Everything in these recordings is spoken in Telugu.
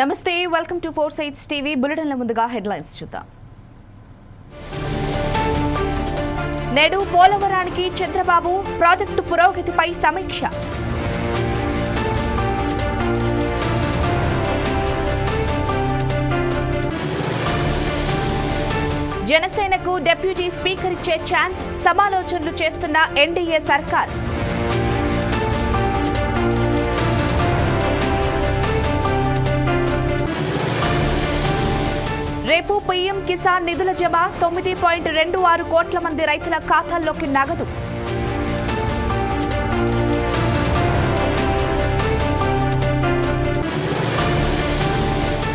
నమస్తే welcome to four sites TV బులెటిన్ల ముందుగా హెడ్లైన్స్ చూద్దాం. నేడు పోలవరానికి చంద్రబాబు ప్రాజెక్టు పురోగతిపై సమీక్ష. జనసేనకు డిప్యూటీ స్పీకర్ ఇచ్చే ఛాన్స్ సమాలోచనలు చేస్తున్న ఎన్డీఏ సర్కార్. రేపు పీఎం కిసాన్ నిధుల జమ తొమ్మిది పాయింట్ రెండు ఆరు కోట్ల మంది రైతుల ఖాతాల్లోకి నగదు.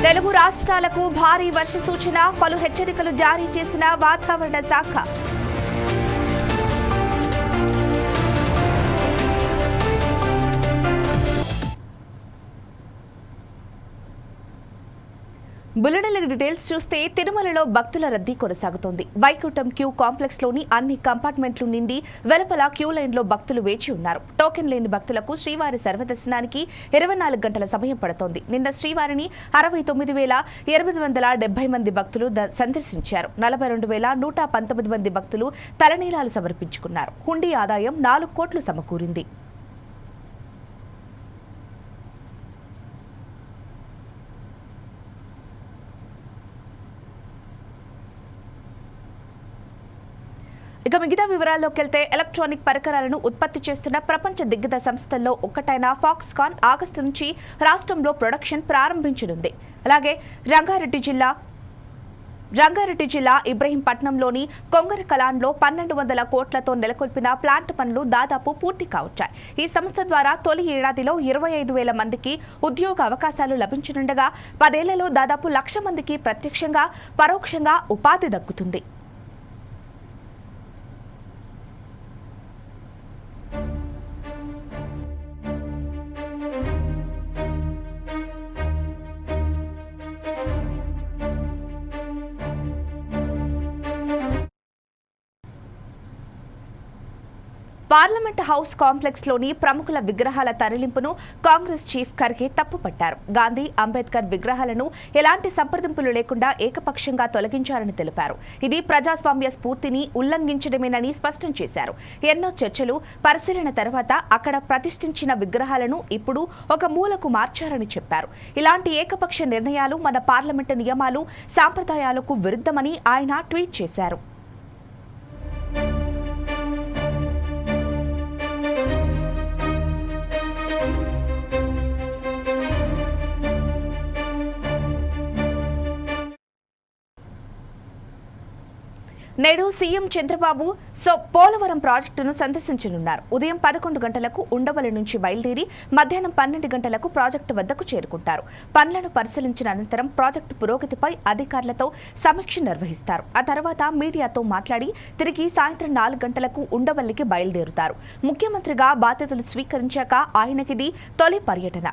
తెలుగు రాష్ట్రాలకు భారీ వర్ష సూచన పలు హెచ్చరికలు జారీ చేసిన వాతావరణ శాఖ. బులెటిన్ల డీటెయిల్స్ చూస్తే తిరుమలలో భక్తుల రద్దీ కొనసాగుతోంది. వైకుంఠం క్యూ కాంప్లెక్స్లోని అన్ని కంపార్ట్మెంట్లు నిండి వెలుపల క్యూ లైన్లో భక్తులు వేచి ఉన్నారు. టోకెన్ లేని భక్తులకు శ్రీవారి సర్వదర్శనానికి ఇరవై నాలుగు గంటల సమయం పడుతోంది. నిన్న శ్రీవారిని అరవై తొమ్మిది వేల ఎనిమిది వందల డెబ్బై మంది భక్తులు సందర్శించారు. నలభై రెండు వేల నూట పంతొమ్మిది మంది భక్తులు తలనీలాలు సమర్పించుకున్నారు. హుండీ ఆదాయం నాలుగు కోట్లు సమకూరింది. ఇక మిగతా వివరాల్లోకి వెళ్తే ఎలక్ట్రానిక్ పరికరాలను ఉత్పత్తి చేస్తున్న ప్రపంచ దిగ్గజ సంస్థల్లో ఒక్కటైన ఫాక్స్కాన్ ఆగస్టు నుంచి రాష్ట్రంలో ప్రొడక్షన్ ప్రారంభించనుంది. అలాగే రంగారెడ్డి జిల్లా రంగారెడ్డి జిల్లా ఇబ్రహీంపట్నంలోని కొంగర కలాన్లో పన్నెండు వందల కోట్లతో నెలకొల్పిన ప్లాంట్ పనులు దాదాపు పూర్తి కావచ్చాయి. ఈ సంస్థ ద్వారా తొలి ఏడాదిలో ఇరవై ఐదు వేల మందికి ఉద్యోగ అవకాశాలు లభించనుండగా పదేళ్ళలో దాదాపు లక్ష మందికి ప్రత్యక్షంగా పరోక్షంగా ఉపాధి దక్కుతుంది. పార్లమెంట్ హౌస్ కాంప్లెక్స్లోని ప్రముఖుల విగ్రహాల తరలింపును కాంగ్రెస్ చీఫ్ ఖర్గే తప్పుపట్టారు. గాంధీ అంబేద్కర్ విగ్రహాలను ఎలాంటి సంప్రదింపులు లేకుండా ఏకపక్షంగా తొలగించారని తెలిపారు. ఇది ప్రజాస్వామ్య స్ఫూర్తిని ఉల్లంఘించడమేనని స్పష్టం చేశారు. ఎన్నో చర్చలు పరిశీలన తర్వాత అక్కడ ప్రతిష్ఠించిన విగ్రహాలను ఇప్పుడు ఒక మూలకు మార్చారని చెప్పారు. ఇలాంటి ఏకపక్ష నిర్ణయాలు మన పార్లమెంటు నియమాలు సాంప్రదాయాలకు విరుద్ధమని ఆయన ట్వీట్ చేశారు. నేడు సీఎం చంద్రబాబు సో పోలవరం ప్రాజెక్టును సందర్శించనున్నారు. ఉదయం పదకొండు గంటలకు ఉండవల్లి నుంచి బయలుదేరి మధ్యాహ్నం పన్నెండు గంటలకు ప్రాజెక్టు వద్దకు చేరుకుంటారు. పనులను పరిశీలించిన అనంతరం ప్రాజెక్టు పురోగతిపై అధికారులతో సమీక్ష నిర్వహిస్తారు. ఆ తర్వాత మీడియాతో మాట్లాడి తిరిగి సాయంత్రం నాలుగు గంటలకు ఉండవల్లికి బయలుదేరుతారు. ముఖ్యమంత్రిగా బాధ్యతలు స్వీకరించాక ఆయనకిది తొలి పర్యటన.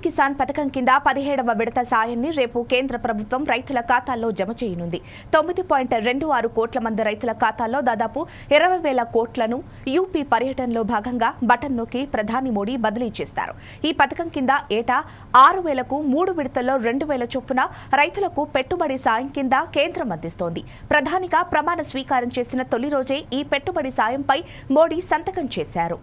పీఎం కిసాన్ పథకం కింద పదిహేడవ విడత సాయాన్ని రేపు కేంద్ర ప్రభుత్వం రైతుల ఖాతాల్లో జమ చేయనుంది. తొమ్మిది పాయింట్ రెండు ఆరు కోట్ల మంది రైతుల ఖాతాల్లో దాదాపు ఇరవై వేల కోట్లను యూపీ పర్యటనలో భాగంగా బటన్ నొక్కి ప్రధాని మోడీ బదిలీ చేస్తారు. ఈ పథకం కింద ఏటా ఆరు వేలకు మూడు విడతల్లో రెండు వేల చొప్పున రైతులకు పెట్టుబడి సాయం కింద కేంద్రం అందిస్తోంది. ప్రధానిగా ప్రమాణ స్వీకారం చేసిన తొలి రోజే ఈ పెట్టుబడి సాయంపై మోడీ సంతకం చేశారు.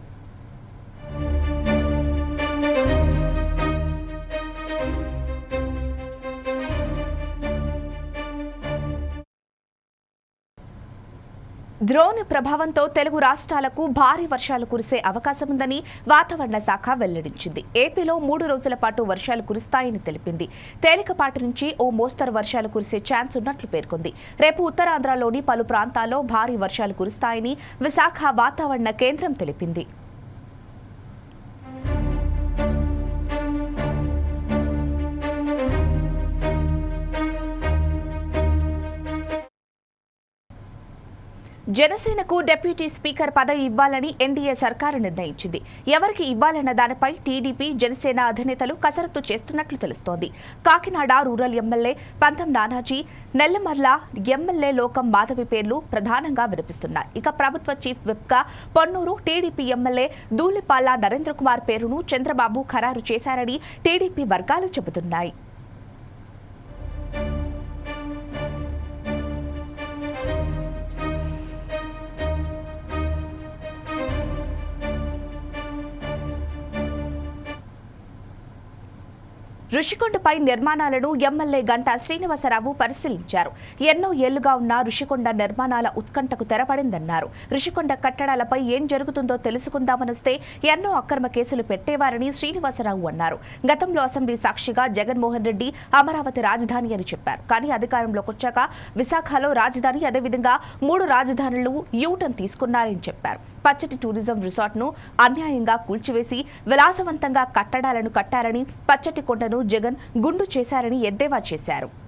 ద్రోణి ప్రభావంతో తెలుగు రాష్ట్రాలకు భారీ వర్షాలు కురిసే అవకాశం ఉందని వాతావరణ శాఖ వెల్లడించింది. ఏపీలో మూడు రోజుల పాటు వర్షాలు కురుస్తాయని తెలిపింది. తేలికపాటి నుంచి ఓ మోస్తరు వర్షాలు కురిసే ఛాన్స్ ఉన్నట్లు పేర్కొంది. రేపు ఉత్తరాంధ్రలోని పలు ప్రాంతాల్లో భారీ వర్షాలు కురుస్తాయని విశాఖ వాతావరణ కేంద్రం తెలిపింది. జనసేనకు డిప్యూటీ స్పీకర్ పదవి ఇవ్వాలని ఎన్డీఏ సర్కారు నిర్ణయించింది. ఎవరికి ఇవ్వాలన్న దానిపై టీడీపీ జనసేన అధినేతలు కసరత్తు చేస్తున్నట్లు తెలుస్తోంది. కాకినాడ రూరల్ ఎమ్మెల్యే పంతం నానాజీ నెల్లమర్ల ఎమ్మెల్యే లోకం మాధవి పేర్లు ప్రధానంగా వినిపిస్తున్నాయి. ఇక ప్రభుత్వ చీఫ్ విప్గా పొన్నూరు టీడీపీ ఎమ్మెల్యే దూలిపాల నరేంద్ర కుమార్ పేరును చంద్రబాబు ఖరారు చేశారని టీడీపీ వర్గాలు చెబుతున్నాయి. ఋషికొండపై నిర్మాణాలను ఎమ్మెల్యే గంటా శ్రీనివాసరావు పరిశీలించారు. ఎన్నో ఏళ్ళుగా ఉన్న ఋషికొండ నిర్మాణాల ఉత్కంఠకు తెరపడిందన్నారు. ఋషికొండ కట్టడాలపై ఏం జరుగుతుందో తెలుసుకుందామనొస్తే ఎన్నో అక్రమ కేసులు పెట్టేవారని శ్రీనివాసరావు అన్నారు. గతంలో అసెంబ్లీ సాక్షిగా జగన్మోహన్ రెడ్డి అమరావతి రాజధాని అని చెప్పారు. కానీ అధికారంలోకి వచ్చాక విశాఖలో రాజధాని అదేవిధంగా మూడు రాజధానులు యూటర్న్ తీసుకున్నారని చెప్పారు. పచ్చటి టూరిజం రిసార్ట్ను అన్యాయంగా కూల్చివేసి విలాసవంతంగా కట్టడాలను కట్టారని పచ్చటి కొండను జగన్ గుండు చేశారని ఎద్దేవా చేశారు.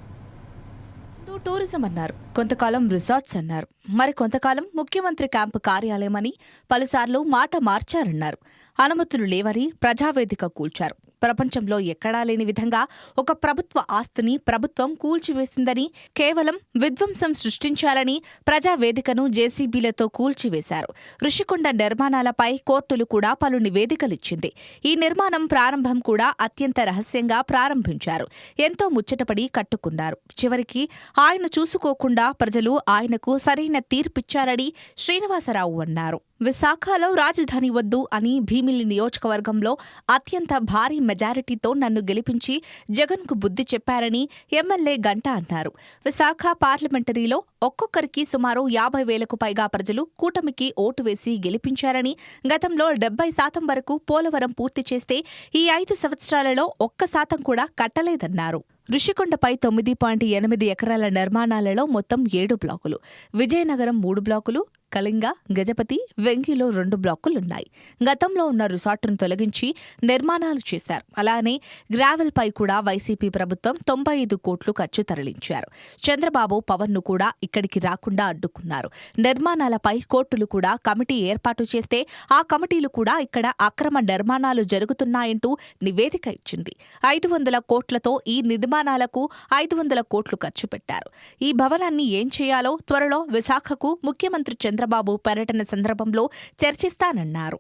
టూరిజం అన్నారు. కొంతకాలం రిసార్ట్స్ అన్నారు. మరి కొంతకాలం ముఖ్యమంత్రి క్యాంపు కార్యాలయం అని పలుసార్లు మాట మార్చారన్నారు. అనుమతులు లేవని ప్రజావేదిక కూల్చారు. ప్రపంచంలో ఎక్కడా లేని విధంగా ఒక ప్రభుత్వ ఆస్తిని ప్రభుత్వం కూల్చివేసిందని కేవలం విధ్వంసం సృష్టించాలని ప్రజావేదికను జేసీబీలతో కూల్చివేశారు. ఋషికొండ నిర్మాణాలపై కోర్టులు కూడా పలు నివేదికలిచ్చింది. ఈ నిర్మాణం ప్రారంభం కూడా అత్యంత రహస్యంగా ప్రారంభించారు. ఎంతో ముచ్చటపడి కట్టుకున్నారు. చివరికి ఆయన చూసుకోకుండా ప్రజలు ఆయనకు సరైన తీర్పిచ్చారని శ్రీనివాసరావు అన్నారు. విశాఖలో రాజధాని వద్దు అని భీమిలి నియోజకవర్గంలో అత్యంత భారీ మెజారిటీతో నన్ను గెలిపించి జగన్కు బుద్ధి చెప్పారని ఎమ్మెల్యే గంట అన్నారు. విశాఖ పార్లమెంటరీలో ఒక్కొక్కరికి సుమారు యాభై వేలకు పైగా ప్రజలు కూటమికి ఓటు వేసి గెలిపించారని గతంలో డెబ్బై శాతం వరకు పోలవరం పూర్తి చేస్తే ఈ ఐదు సంవత్సరాలలో ఒక్క శాతం కూడా కట్టలేదన్నారు. ఋషికొండపై తొమ్మిది పాయింట్ ఎనిమిది ఎకరాల నిర్మాణాలలో మొత్తం ఏడు బ్లాకులు విజయనగరం మూడు బ్లాకులు కళింగ గజపతి వెంగిలో రెండు బ్లాకులున్నాయి. గతంలో ఉన్న రిసార్టును తొలగించి నిర్మాణాలు చేశారు. అలానే గ్రావెల్పై కూడా వైసీపీ ప్రభుత్వం తొంభై ఐదు కోట్లు ఖర్చు తరలించారు. చంద్రబాబు పవన్ను కూడా ఇక్కడికి రాకుండా అడ్డుకున్నారు. నిర్మాణాలపై కోర్టులు కూడా కమిటీ ఏర్పాటు చేస్తే ఆ కమిటీలు కూడా ఇక్కడ అక్రమ నిర్మాణాలు జరుగుతున్నాయంటూ నివేదిక ఇచ్చింది. ఐదు వందల కోట్లతో ఈ నిర్మాణాలకు ఐదు వందల కోట్లు ఖర్చు పెట్టారు. ఈ భవనాన్ని ఏం చేయాలో త్వరలో విశాఖకు ముఖ్యమంత్రి చంద్ర చంద్రబాబు పర్యటన సందర్భంలో చర్చిస్తానన్నారు.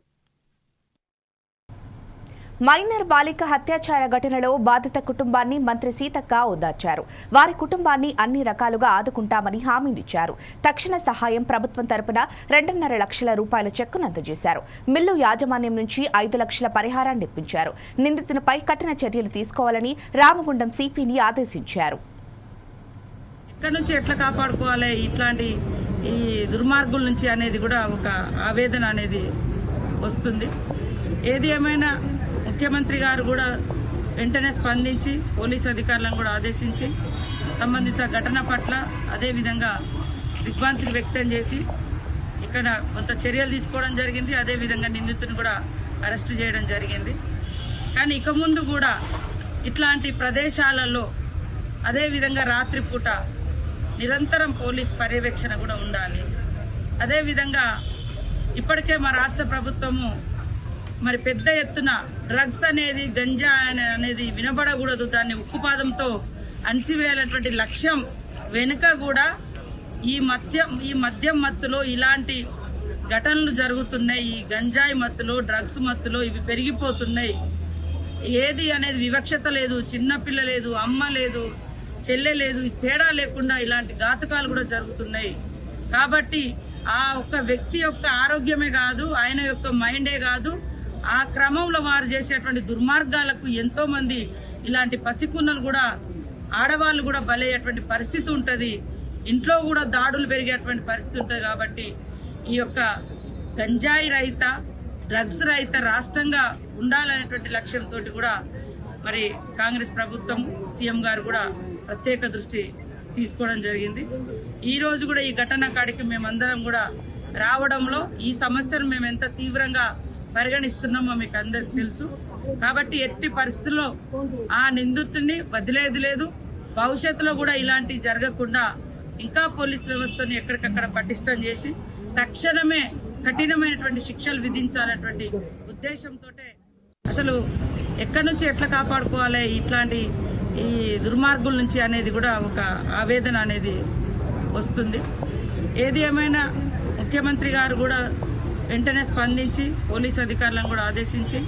మైనర్ బాలిక హత్యాచార ఘటనలో బాధిత కుటుంబాన్ని మంత్రి సీతక్క ఓదార్చారు. వారి కుటుంబాన్ని అన్ని రకాలుగా ఆదుకుంటామని హామీనిచ్చారు. తక్షణ సహాయం ప్రభుత్వం తరపున రెండున్నర లక్షల రూపాయల చెక్కును అందజేశారు. మిల్లు యాజమాన్యం నుంచి ఐదు లక్షల పరిహారాన్ని ఇప్పించారు. నిందితునిపై కఠిన చర్యలు తీసుకోవాలని రామగుండం సిపిని ఆదేశించారు. ఎక్కడి నుంచి ఎట్లా కాపాడుకోవాలి? ఇట్లాంటి ఈ దుర్మార్గుల నుంచి అనేది కూడా ఒక ఆవేదన అనేది వస్తుంది. ఏది ఏమైనా ముఖ్యమంత్రి గారు కూడా వెంటనే స్పందించి పోలీస్ అధికారులను కూడా ఆదేశించి సంబంధిత ఘటన పట్ల అదేవిధంగా దిగ్భ్రాంతిని వ్యక్తం చేసి ఇక్కడ కొంత చర్యలు తీసుకోవడం జరిగింది. అదేవిధంగా నిందితుని కూడా అరెస్ట్ చేయడం జరిగింది. కానీ ఇక ముందు కూడా ఇట్లాంటి ప్రదేశాలలో అదేవిధంగా రాత్రిపూట నిరంతరం పోలీస్ పర్యవేక్షణ కూడా ఉండాలి. అదేవిధంగా ఇప్పటికే మా రాష్ట్ర ప్రభుత్వము మరి పెద్ద ఎత్తున డ్రగ్స్ అనేది గంజా అనే- అనేది వినబడకూడదు. దాన్ని ఉక్కుపాదంతో అణిచివేయాలన్నటువంటి లక్ష్యం వెనుక కూడా ఈ మద్యం ఈ మద్యం మత్తులో ఇలాంటి ఘటనలు జరుగుతున్నాయి. ఈ గంజాయి మత్తులో డ్రగ్స్ మత్తులో ఇవి పెరిగిపోతున్నాయి. ఏది అనేది వివక్షత లేదు. చిన్నపిల్ల లేదు అమ్మ లేదు. చెల్లె లేదు తేడా లేకుండా ఇలాంటి ఘాతుకాలు కూడా జరుగుతున్నాయి. కాబట్టి ఆ ఒక్క వ్యక్తి యొక్క ఆరోగ్యమే కాదు ఆయన యొక్క మైండే కాదు ఆ క్రమంలో వారు చేసేటువంటి దుర్మార్గాలకు ఎంతో మంది ఇలాంటి పసికున్నలు కూడా ఆడవాళ్ళు కూడా బలయ్యేటువంటి పరిస్థితి ఉంటుంది. ఇంట్లో కూడా దాడులు పెరిగేటువంటి పరిస్థితి ఉంటుంది కాబట్టి ఈ యొక్క గంజాయి రహిత డ్రగ్స్ రహిత రాష్ట్రంగా ఉండాలనేటువంటి లక్ష్యంతో కూడా మరి కాంగ్రెస్ ప్రభుత్వం సీఎం గారు కూడా ప్రత్యేక దృష్టి తీసుకోవడం జరిగింది. ఈరోజు కూడా ఈ ఘటన కాడికి మేమందరం కూడా రావడంలో ఈ సమస్యను మేము ఎంత తీవ్రంగా పరిగణిస్తున్నామో మీకు అందరికి తెలుసు. కాబట్టి ఎట్టి పరిస్థితుల్లో ఆ నిందితుడిని వదిలేది లేదు. భవిష్యత్తులో కూడా ఇలాంటివి జరగకుండా ఇంకా పోలీస్ వ్యవస్థను ఎక్కడికక్కడ పటిష్టం చేసి తక్షణమే కఠినమైనటువంటి శిక్షలు విధించాలన్నటువంటి ఉద్దేశంతో అసలు ఎక్కడి నుంచి ఎట్లా కాపాడుకోవాలి ఇట్లాంటి ఈ దుర్మార్గుల నుంచి అనేది కూడా ఒక ఆవేదన అనేది వస్తుంది. ఏది ఏమైనా ముఖ్యమంత్రి గారు కూడా వెంటనే స్పందించి పోలీస్ అధికారులను కూడా ఆదేశించి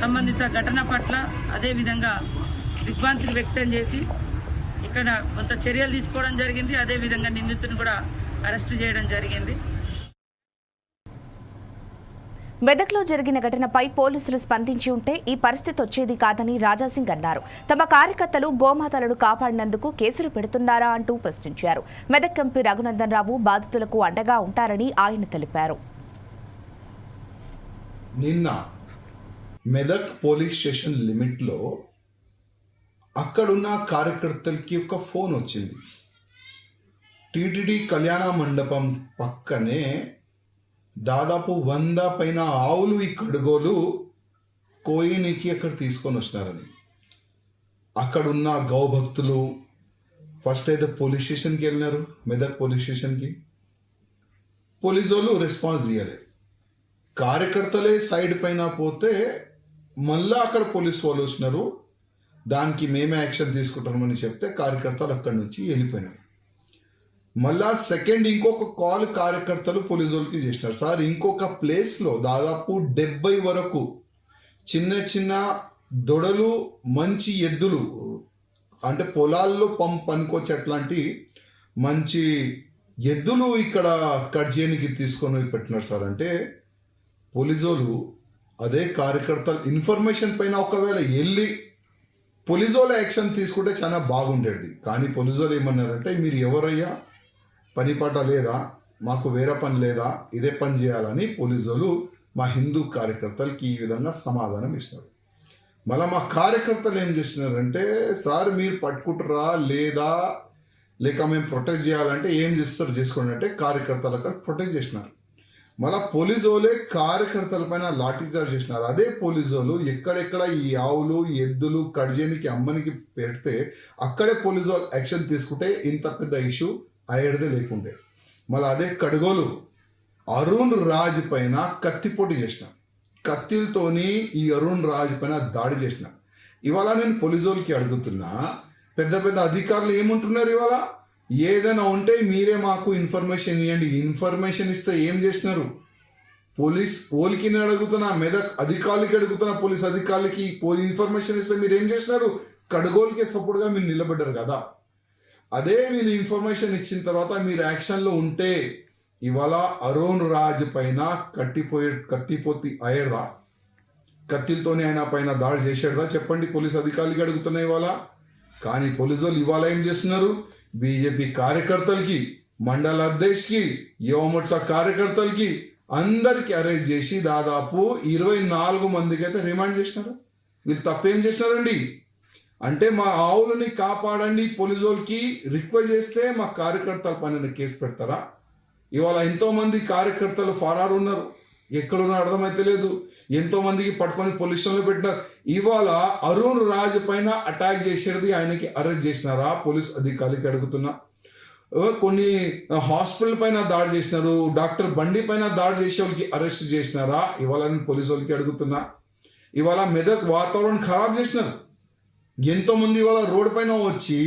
సంబంధిత ఘటన పట్ల అదేవిధంగా దిగ్భ్రాంతిని వ్యక్తం చేసి ఇక్కడ కొంత చర్యలు తీసుకోవడం జరిగింది. అదేవిధంగా నిందితుని కూడా అరెస్ట్ చేయడం జరిగింది. మెదక్లో జరిగిన ఘటనపై పోలీసులు స్పందించి ఉంటే ఈ పరిస్థితి వచ్చేది కాదని రాజాసింగ్ అన్నారు. తమ కార్యకర్తలు గోమాతలను కాపాడినందుకు కేసులు పెడుతున్నారా అంటూ ప్రశ్నించారు. మెదక్ ఎంపీ రఘునందన్ రావు బాధితులకు అండగా ఉంటారని ఆయన తెలిపారు. నిన్న మెదక్ పోలీస్ స్టేషన్ లిమిట్లో అక్కడున్న కార్యకర్తలకి ఒక ఫోన్ వచ్చింది. టీటీడీ కళ్యాణ మండపం పక్కనే దాదాపు వంద పైన ఆవులు ఈ కడుగోలు కోయినికి అక్కడ తీసుకొని వచ్చినారని. అక్కడున్న గౌభక్తులు ఫస్ట్ అయితే పోలీస్ స్టేషన్కి వెళ్ళినారు మెదక్ పోలీస్ స్టేషన్కి. పోలీసు వాళ్ళు రెస్పాన్స్ ఇవ్వలేదు కార్యకర్తలే సైడ్ పైన పోతే మళ్ళా అక్కడ పోలీస్ వాళ్ళు వచ్చినారు దానికి మేమే యాక్షన్ తీసుకుంటామని చెప్తే కార్యకర్తలు అక్కడి నుంచి వెళ్ళిపోయినారు. మళ్ళా సెకండ్ ఇంకొక కాల్ కార్యకర్తలు పోలీసు వాళ్ళకి చేసినారు సార్ ఇంకొక ప్లేస్లో దాదాపు డెబ్బై వరకు చిన్న చిన్న దొడలు మంచి ఎద్దులు అంటే పొలాల్లో పంప్ పనికొచ్చే అట్లాంటి మంచి ఎద్దులు ఇక్కడ కట్ చేయడానికి తీసుకొని పెట్టినారు సార్. అంటే పోలీసోలు అదే కార్యకర్తలు ఇన్ఫర్మేషన్ పైన ఒకవేళ వెళ్ళి పోలీసోల యాక్షన్ తీసుకుంటే చాలా బాగుండేది. కానీ పోలీసోలు ఏమన్నారంటే మీరు ఎవరయ్యా? పని పాట లేదా? మాకు వేరే పని లేదా? ఇదే పని చేయాలని పోలీసులు మా హిందూ కార్యకర్తలకి ఈ విధంగా సమాధానం ఇస్తారు మళ్ళీ మా కార్యకర్తలు ఏం చేస్తున్నారంటే సార్ మీరు పట్టుకుంటారా? లేదా? లేక మేము ప్రొటెక్ట్ చేయాలంటే ఏం చేస్తారు? చేసుకోండి అంటే కార్యకర్తలు అక్కడ ప్రొటెక్ట్ చేసినారు. మళ్ళీ పోలీసు వాళ్ళే కార్యకర్తల పైన లాఠీచార్జ్ చేసినారు. అదే పోలీసు వాళ్ళు ఎక్కడెక్కడ ఈ ఆవులు ఎద్దులు కడిజేనికి అమ్మనికి పెడితే అక్కడే పోలీసు వాళ్ళు యాక్షన్ తీసుకుంటే ఇంత పెద్ద ఇష్యూ అయ్యేదే లేకుండే. మళ్ళీ అదే కడుగోలు. అరుణ్ రాజ్ పైన కత్తిపోటు చేసిన. కత్తిలతోని ఈ అరుణ్ రాజ్ పైన దాడి చేసిన. ఇవాళ నేను పోలీసు అడుగుతున్నా పెద్ద పెద్ద అధికారులు ఏముంటున్నారు ఇవాళ? ఏదైనా ఉంటే మీరే మాకు ఇన్ఫర్మేషన్ ఇవ్వండి ఇన్ఫర్మేషన్ ఇస్తే ఏం చేసినారు? పోలీస్ పోలికి నేను అడుగుతున్నా మెదక్ అధికారులకి అడుగుతున్నా పోలీస్ అధికారులకి పోలీ ఇన్ఫర్మేషన్ ఇస్తే మీరు ఏం చేసినారు? కడుగోలుకే సపోర్ట్గా మీరు నిలబడ్డారు కదా. అదే వీళ్ళు ఇన్ఫర్మేషన్ ఇచ్చిన తర్వాత మీరు యాక్షన్లో ఉంటే ఇవాళ అరుణ్ రాజ్ పైన కట్టిపోయే కత్తిపోతి అయ్యడా కత్తిలతోనే ఆయన పైన దాడి చేసాడుదా చెప్పండి పోలీస్ అధికారులకి అడుగుతున్నాయి ఇవాళ. కానీ పోలీసు వాళ్ళు ఇవాళ ఏం చేస్తున్నారు? బీజేపీ కార్యకర్తలకి మండల అధ్యక్షకి యువమోర్చా కార్యకర్తలకి అందరికి అరెస్ట్ చేసి దాదాపు ఇరవై నాలుగు మందికి అయితే రిమాండ్ చేసినారు. వీళ్ళు తప్పేం చేసినారండి? అంటే మా ఆవులని కాపాడండి పోలీసు వాళ్ళకి రిక్వెస్ట్ చేస్తే మా కార్యకర్తల పైన కేసు పెడతారా? ఇవాళ ఎంతోమంది కార్యకర్తలు ఫరారు ఉన్నారు. ఎక్కడున్నా అర్థమైతే లేదు. ఎంతోమందికి పట్టుకొని పొల్యూషన్లో పెట్టినారు. ఇవాళ అరుణ్ రాజ్ పైన అటాక్ చేసేది ఆయనకి అరెస్ట్ చేసినారా? పోలీస్ అధికారికి అడుగుతున్నా. కొన్ని హాస్పిటల్ పైన దాడి చేసినారు. డాక్టర్ బండి పైన దాడి చేసే వాళ్ళకి అరెస్ట్ చేసినారా? ఇవాళ నేను పోలీసు వాళ్ళకి అడుగుతున్నా. ఇవాళ మెదక్ వాతావరణం ఖరాబ్ చేసినారు. ఎంతో మంది ఇవాళ రోడ్డు పైన వచ్చి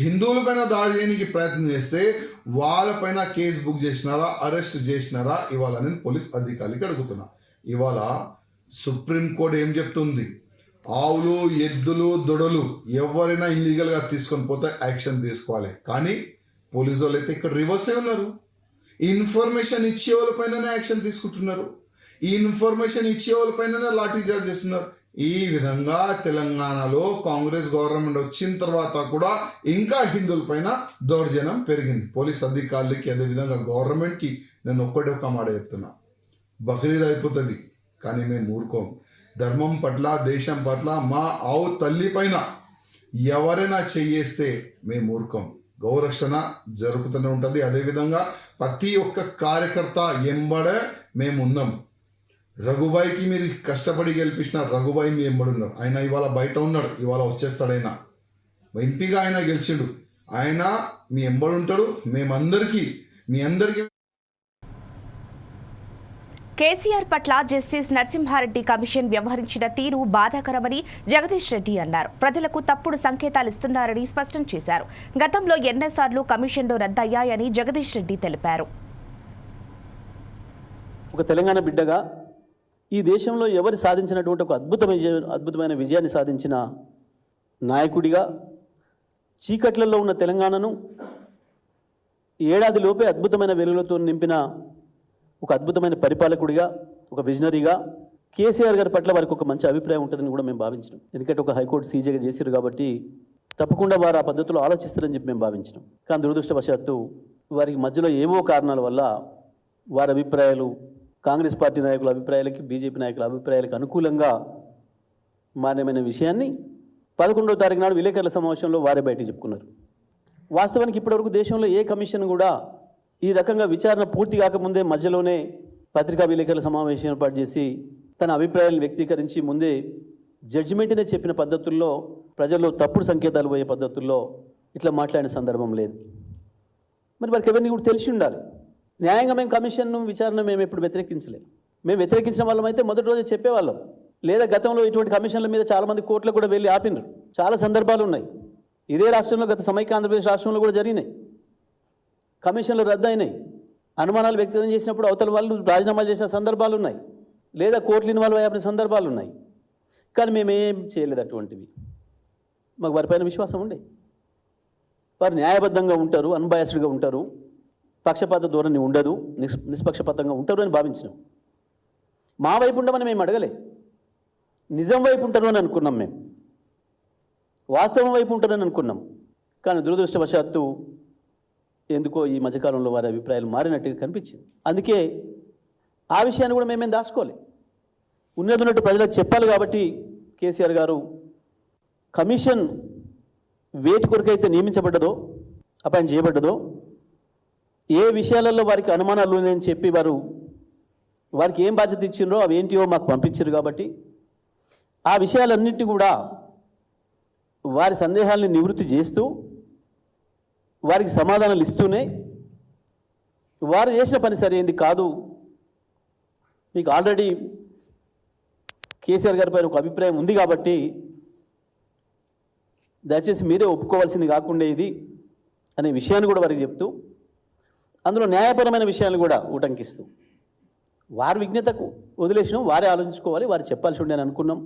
హిందువుల పైన దాడి చేయడానికి ప్రయత్నం చేస్తే వాళ్ళపైన కేసు బుక్ చేసినారా అరెస్ట్ చేసినారా ఇవాళ నేను పోలీస్ అధికారికి అడుగుతున్నా. ఇవాళ సుప్రీంకోర్టు ఏం చెప్తుంది? ఆవులు ఎద్దులు దొడలు ఎవరైనా ఇల్లీగల్గా తీసుకొని పోతే యాక్షన్ తీసుకోవాలి. కానీ పోలీసు వాళ్ళు అయితే ఇక్కడ రివర్సే ఉన్నారు. ఈ ఇన్ఫర్మేషన్ ఇచ్చే వాళ్ళపైననే యాక్షన్ తీసుకుంటున్నారు. ఈ ఇన్ఫర్మేషన్ ఇచ్చే వాళ్ళపైననే లాఠీ చార్జ్ చేస్తున్నారు. ఈ విధంగా తెలంగాణలో కాంగ్రెస్ గవర్నమెంట్ వచ్చిన తర్వాత కూడా ఇంకా హిందువులపైన దౌర్జన్యం పెరిగింది. పోలీస్ అధికారులకి అదేవిధంగా గవర్నమెంట్కి నేను ఒక్కటి ఒక్క మాట చెప్తున్నా. బక్రీద్ అయిపోతుంది కానీ మేము ఊరుకోం ధర్మం పట్ల దేశం పట్ల మా ఆవు తల్లి పైన ఎవరైనా చెయ్యేస్తే మేము ఊరుకోం గౌరక్షణ జరుగుతూనే ఉంటుంది. అదేవిధంగా ప్రతి ఒక్క కార్యకర్త ఎంబడే మేము ఉన్నాం. రఘుబాయికి మీరు కష్టపడి గెలిపించిన రఘుబాయి మీ ఎంబడున్నారు ఆయన ఇవాళ బయట ఉన్నాడు. ఇవాళ వచ్చేస్తాడు ఆయన. ఎంపీగా ఆయన గెలిచిండు. ఆయన మీ ఎంబడుంటాడు మేమందరికీ మీ అందరికీ కేసీఆర్ పట్ల జస్టిస్ నరసింహారెడ్డి కమిషన్ వ్యవహరించిన తీరు బాధాకరమని జగదీష్ రెడ్డి అన్నారు. ప్రజలకు తప్పుడు సంకేతాలు ఇస్తున్నారని స్పష్టం చేశారు. గతంలో ఎన్నోసార్లు కమిషన్లు రద్దయ్యాయని జగదీష్ రెడ్డి తెలిపారు. ఒక తెలంగాణ బిడ్డగా ఈ దేశంలో ఎవరు సాధించినటువంటి ఒక అద్భుతమైన విజయ- అద్భుతమైన విజయాన్ని సాధించిన నాయకుడిగా చీకట్లలో ఉన్న తెలంగాణను ఏడాది లోపే అద్భుతమైన వెలుగులతో నింపిన ఒక అద్భుతమైన పరిపాలకుడిగా ఒక విజనరీగా కేసీఆర్ గారి పట్ల వారికి ఒక మంచి అభిప్రాయం ఉంటుందని కూడా మేము భావించినాం. ఎందుకంటే ఒక హైకోర్టు సీజేగా చేశారు కాబట్టి తప్పకుండా వారు ఆ పద్ధతిలో ఆలోచిస్తారని చెప్పి మేము భావించినాం. కానీ దురదృష్టవశాత్తు వారికి మధ్యలో ఏవో కారణాల వల్ల వారి అభిప్రాయాలు కాంగ్రెస్ పార్టీ నాయకుల అభిప్రాయాలకి బీజేపీ నాయకుల అభిప్రాయాలకు అనుకూలంగా మారేమైన విషయాన్ని పదకొండవ తారీఖు నాడు విలేకరుల సమావేశంలో వారే బయటకు చెప్పుకున్నారు. వాస్తవానికి ఇప్పటివరకు దేశంలో ఏ కమిషన్ కూడా ఈ రకంగా విచారణ పూర్తి కాకముందే మధ్యలోనే పత్రికా విలేకరుల సమావేశం ఏర్పాటు చేసి తన అభిప్రాయాలను వ్యక్తీకరించి ముందే జడ్జిమెంట్నే చెప్పిన పద్ధతుల్లో ప్రజల్లో తప్పుడు సంకేతాలు పోయే పద్ధతుల్లో ఇట్లా మాట్లాడిన సందర్భం లేదు. మరి వారికి ఎవరిని కూడా తెలిసి ఉండాలి. న్యాయంగా మేము కమిషన్ను విచారణ మేము ఎప్పుడు వ్యతిరేకించలేము మేము వ్యతిరేకించిన వాళ్ళం అయితే మొదటి రోజే చెప్పేవాళ్ళం. లేదా గతంలో ఇటువంటి కమిషన్ల మీద చాలామంది కోర్టులు కూడా వెళ్ళి ఆపినరు. చాలా సందర్భాలు ఉన్నాయి. ఇదే రాష్ట్రంలో గత సమైక్య ఆంధ్రప్రదేశ్ రాష్ట్రంలో కూడా జరిగినాయి. కమిషన్లు రద్దయినాయి. అనుమానాలు వ్యక్తం చేసినప్పుడు అవతల వాళ్ళు రాజీనామాలు చేసిన సందర్భాలు ఉన్నాయి. లేదా కోర్టులు ఇన్వాల్వ్ అయ్యే సందర్భాలు ఉన్నాయి. కానీ మేమేం చేయలేదు అటువంటివి. మాకు వారిపైన విశ్వాసం ఉండే. వారు న్యాయబద్ధంగా ఉంటారు అన్బయాస్డ్గా ఉంటారు. పక్షపాత ధోరణి ఉండదు నిష్పక్షపాతంగా ఉంటారు అని భావించినాం. మా వైపు ఉండమని మేము అడగలే. నిజం వైపు ఉంటారు అని అనుకున్నాం మేము. వాస్తవం వైపు ఉంటారని అనుకున్నాం. కానీ దురదృష్టవశాత్తు ఎందుకో ఈ మధ్యకాలంలో వారి అభిప్రాయాలు మారినట్టుగా కనిపించింది. అందుకే ఆ విషయాన్ని కూడా మేమేం దాచుకోలే. ఉన్నది ఉన్నట్టు ప్రజలకు చెప్పాలి కాబట్టి కేసీఆర్ గారు కమిషన్ వేటి కొరకైతే నియమించబడ్డదో అపాయింట్ చేయబడ్డదో ఏ విషయాలలో వారికి అనుమానాలు ఉన్నాయని చెప్పి వారు వారికి ఏం బాధ్యత ఇచ్చిండ్రో అవి ఏంటివో మాకు పంపించారు కాబట్టి ఆ విషయాలన్నింటినీ కూడా వారి సందేహాల్ని నివృత్తి చేస్తూ వారికి సమాధానాలు ఇస్తూనే వారు చేసిన పని సరైంది కాదు. మీకు ఆల్రెడీ కేసీఆర్ గారి పైన ఒక అభిప్రాయం ఉంది కాబట్టి దయచేసి మీరే ఒప్పుకోవాల్సింది కాకుండా ఇది అనే విషయాన్ని కూడా వారికి చెప్తూ అందులో న్యాయపరమైన విషయాలు కూడా ఉటంకిస్తూ వారి విజ్ఞతకు వదిలేసినాం వారే ఆలోచించుకోవాలి వారు చెప్పాల్సి ఉండే అని అనుకున్నాం.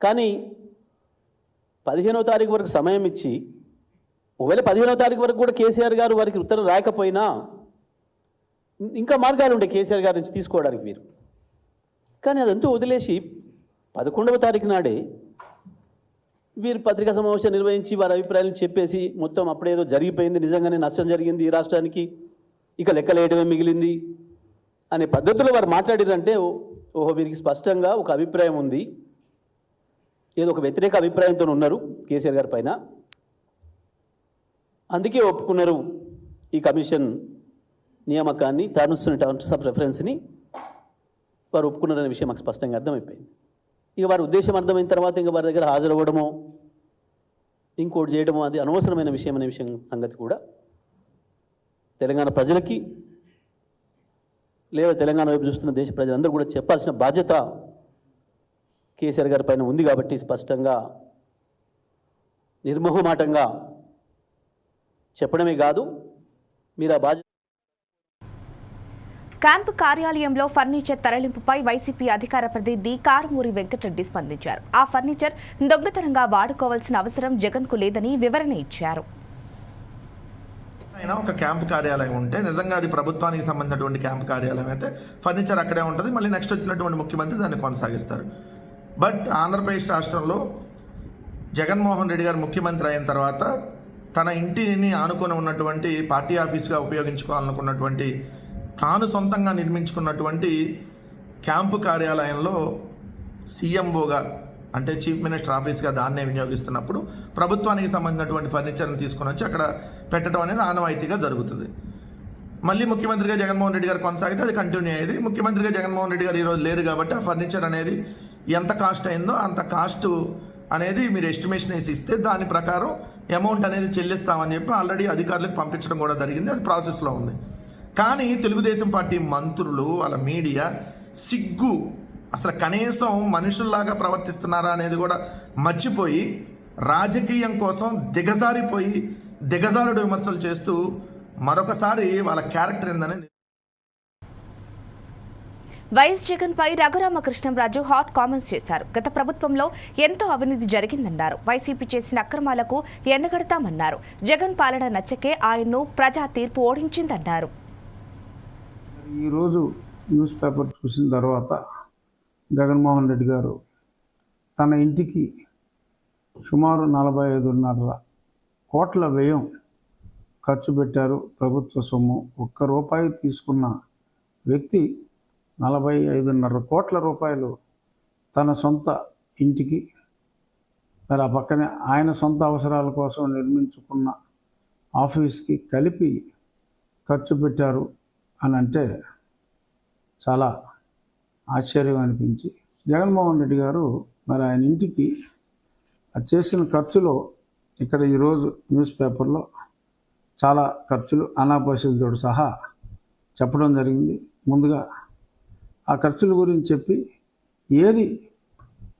కానీ పదిహేనో తారీఖు వరకు సమయం ఇచ్చి ఒకవేళ పదిహేనో తారీఖు వరకు కూడా కేసీఆర్ గారు వారికి ఉత్తరం రాయకపోయినా ఇంకా మార్గాలు ఉండే కేసీఆర్ గారి నుంచి తీసుకోవడానికి మీరు కానీ అదంతా వదిలేసి పదకొండవ తారీఖు నాడే వీరు పత్రికా సమావేశం నిర్వహించి వారి అభిప్రాయాలను చెప్పేసి మొత్తం అప్పుడేదో జరిగిపోయింది. నిజంగానే నష్టం జరిగింది ఈ రాష్ట్రానికి. ఇక లెక్కలేయడమే మిగిలింది అనే పద్ధతిలో వారు మాట్లాడారంటే ఓ- ఓహో వీరికి స్పష్టంగా ఒక అభిప్రాయం ఉంది. ఏదో ఒక వ్యతిరేక అభిప్రాయంతో ఉన్నారు కేసీఆర్ గారి పైన. అందుకే ఒప్పుకున్నారు ఈ కమిషన్ నియామకాన్ని టర్మ్స్ టర్మ్స్ ఆఫ్ రెఫరెన్స్ని వారు ఒప్పుకున్నారనే విషయం మాకు స్పష్టంగా అర్థమైపోయింది. ఇక వారి ఉద్దేశం అర్థమైన తర్వాత ఇంకా వారి దగ్గర హాజరవ్వడమో ఇంకోటి చేయడమో అది అనవసరమైన విషయం అనే విషయం సంగతి కూడా తెలంగాణ ప్రజలకి లేదా తెలంగాణ వైపు చూస్తున్న దేశ ప్రజలందరూ కూడా చెప్పాల్సిన బాధ్యత కేసీఆర్ గారి పైన ఉంది కాబట్టి స్పష్టంగా నిర్మోహమాటంగా చెప్పడమే కాదు మీరు ఆ బాధ్యత క్యాంపు కార్యాలయంలో ఫర్నిచర్ తరలింపుపై వైసీపీ అధికార ప్రతినిధి కారుమూరి వెంకటరెడ్డి స్పందించారు. ఆ ఫర్నిచర్ దొంగతనంగా వాడుకోవాల్సిన అవసరం జగన్కు లేదని వివరణ ఇచ్చారు. అయినా ఒక క్యాంప్ కార్యాలయం ఉంటే నిజంగా అది ప్రభుత్వానికి సంబంధించినటువంటి క్యాంప్ కార్యాలయం అయితే ఫర్నిచర్ అక్కడే ఉంటుంది. మళ్ళీ నెక్స్ట్ వచ్చినటువంటి ముఖ్యమంత్రి దాన్ని కొనసాగిస్తారు. బట్ ఆంధ్రప్రదేశ్ రాష్ట్రంలో జగన్మోహన్ రెడ్డి గారు ముఖ్యమంత్రి అయిన తర్వాత తన ఇంటిని ఆనుకొని ఉన్నటువంటి పార్టీ ఆఫీస్గా ఉపయోగించుకోవాలనుకున్నటువంటి తాను సొంతంగా నిర్మించుకున్నటువంటి క్యాంపు కార్యాలయంలో సీఎంఓగా అంటే చీఫ్ మినిస్టర్ ఆఫీస్గా దాన్నే వినియోగిస్తున్నప్పుడు ప్రభుత్వానికి సంబంధించినటువంటి ఫర్నిచర్ని తీసుకుని వచ్చి అక్కడ పెట్టడం అనేది ఆనవాయితీగా జరుగుతుంది. మళ్ళీ ముఖ్యమంత్రిగా జగన్మోహన్ రెడ్డి గారు కొనసాగితే అది కంటిన్యూ అయ్యేది. ముఖ్యమంత్రిగా జగన్మోహన్ రెడ్డి గారు ఈరోజు లేరు కాబట్టి ఆ ఫర్నిచర్ అనేది ఎంత కాస్ట్ అయిందో అంత కాస్ట్ అనేది మీరు ఎస్టిమేషన్ వేసి ఇస్తే దాని ప్రకారం అమౌంట్ అనేది చెల్లిస్తామని చెప్పి ఆల్రెడీ అధికారులకు పంపించడం కూడా జరిగింది. అది ప్రాసెస్లో ఉంది. కానీ తెలుగుదేశం పార్టీ మంత్రులు వాళ్ళ మీడియా సిగ్గు. అసలు కనీసం మనుషుల్లాగా ప్రవర్తిస్తున్నారా అనేది కూడా మర్చిపోయి రాజకీయం కోసం దిగజారిపోయి దిగజారుడు విమర్శలు చేస్తూ మరొకసారి వాళ్ళ క్యారెక్టర్ ఏందని వైఎస్ జగన్ పై రఘురామకృష్ణంరాజు హాట్ కామెంట్స్ చేశారు. గత ప్రభుత్వంలో ఎంతో అవినీతి జరిగిందన్నారు. వైసీపీ చేసిన అక్రమాలకు ఎండగడతామన్నారు జగన్ పాలన నచ్చకే ఆయన్ను ప్రజా తీర్పు ఓడించిందన్నారు. ఈరోజు న్యూస్ పేపర్ చూసిన తర్వాత జగన్మోహన్ రెడ్డి గారు తన ఇంటికి సుమారు నలభై ఐదున్నర కోట్ల వ్యయం ఖర్చు పెట్టారు. ప్రభుత్వ సొమ్ము ఒక్క రూపాయి తీసుకున్న వ్యక్తి నలభై ఐదున్నర కోట్ల రూపాయలు తన సొంత ఇంటికి మరి ఆ పక్కనే ఆయన సొంత అవసరాల కోసం నిర్మించుకున్న ఆఫీస్కి కలిపి ఖర్చు పెట్టారు. అని అంటే చాలా ఆశ్చర్యం అనిపించి జగన్మోహన్ రెడ్డి గారు మరి ఆయన ఇంటికి అది చేసిన ఖర్చులో ఇక్కడ ఈరోజు న్యూస్ పేపర్లో చాలా ఖర్చులు అనాపశలతో సహా చెప్పడం జరిగింది. ముందుగా ఆ ఖర్చుల గురించి చెప్పి ఏది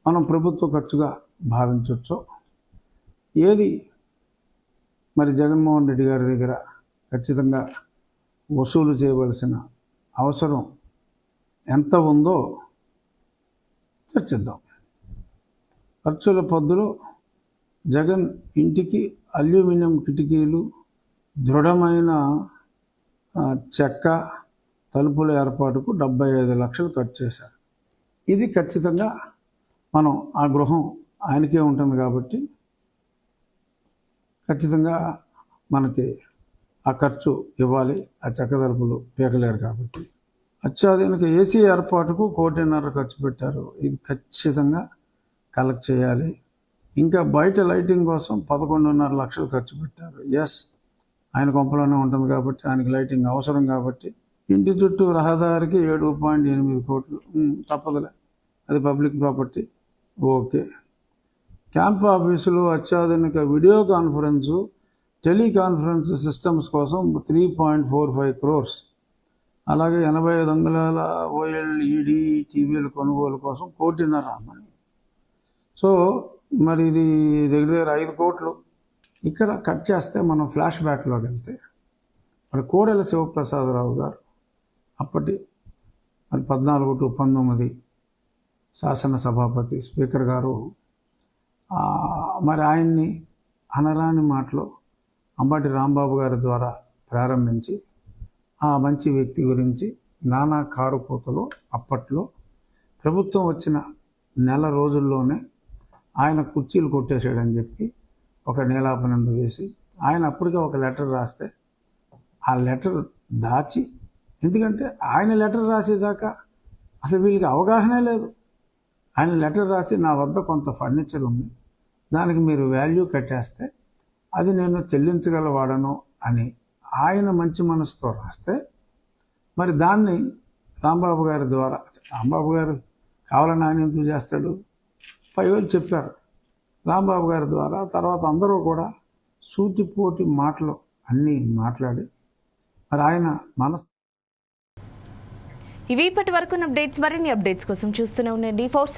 మనం ప్రభుత్వ ఖర్చుగా భావించవచ్చో ఏది మరి జగన్మోహన్ రెడ్డి గారి దగ్గర ఖచ్చితంగా వసూలు చేయవలసిన అవసరం ఎంత ఉందో చర్చిద్దాం. ఖర్చుల పద్దులో జగన్ ఇంటికి అల్యూమినియం కిటికీలు దృఢమైన చెక్క తలుపుల ఏర్పాటుకు డెబ్బై ఐదు లక్షలు ఖర్చు చేశారు. ఇది ఖచ్చితంగా మనం ఆ గృహం ఆయనకే ఉంటుంది కాబట్టి ఖచ్చితంగా మనకి ఆ ఖర్చు ఇవ్వాలి ఆ చెక్క తలుపులు పీకలేరు కాబట్టి. అత్యాధునిక ఏసీ ఏర్పాటుకు కోటిన్నర ఖర్చు పెట్టారు. ఇది ఖచ్చితంగా కలెక్ట్ చేయాలి. ఇంకా బయట లైటింగ్ కోసం పదకొండున్నర లక్షలు ఖర్చు పెట్టారు. ఎస్ ఆయన కొంపలోనే ఉంటుంది కాబట్టి ఆయనకి లైటింగ్ అవసరం కాబట్టి. ఇంటి చుట్టూ రహదారికి ఏడు పాయింట్ ఎనిమిది కోట్లు. తప్పదులే. అది పబ్లిక్ ప్రాపర్టీ. ఓకే. క్యాంప్ ఆఫీసులో అత్యాధునిక వీడియో కాన్ఫరెన్సు టెలికాన్ఫరెన్స్ సిస్టమ్స్ కోసం three point four five crores. అలాగే ఎనభై ఐదు అంగుళాల ఓఎల్ఈడి టీవీల కొనుగోలు కోసం కోటిన్నర మనీ సో మరి ఇది దగ్గర దగ్గర ఐదు కోట్లు. ఇక్కడ కట్ చేస్తే మనం ఫ్లాష్ బ్యాక్లోకి వెళ్తే మరి కోడెల శివప్రసాదరావు గారు అప్పటి మరి పద్నాలుగు టు పంతొమ్మిది శాసన సభాపతి స్పీకర్ గారు మరి ఆయన్ని అనరాని మాటలో అంబటి రాంబాబు గారి ద్వారా ప్రారంభించి ఆ మంచి వ్యక్తి గురించి నానా కారు అప్పట్లో ప్రభుత్వం వచ్చిన నెల రోజుల్లోనే ఆయన కుర్చీలు కొట్టేశాడని చెప్పి ఒక నీలాపనంద వేసి ఆయన అప్పటికే ఒక లెటర్ రాస్తే ఆ లెటర్ దాచి ఎందుకంటే ఆయన లెటర్ రాసేదాకా అసలు వీళ్ళకి అవగాహనే లేదు. ఆయన లెటర్ రాసి నా వద్ద కొంత ఫర్నిచర్ ఉంది దానికి మీరు వాల్యూ కట్టేస్తే అది నేను చెల్లించగలవాడను అని ఆయన మంచి మనసుతో రాస్తే మరి దాన్ని రాంబాబు గారి ద్వారా రాంబాబు గారు కావాలని ఆయన ఎందుకు చేస్తాడు? పైవేలు చెప్పారు. రాంబాబు గారి ద్వారా తర్వాత అందరూ కూడా సూటిపోటి మాటలు అన్నీ మాట్లాడి మరి ఆయన మనసు ఇవి ఇప్పటి వరకు అప్డేట్స్ మరిన్ని అప్డేట్స్ కోసం చూస్తూనే ఉండండి. ఫోర్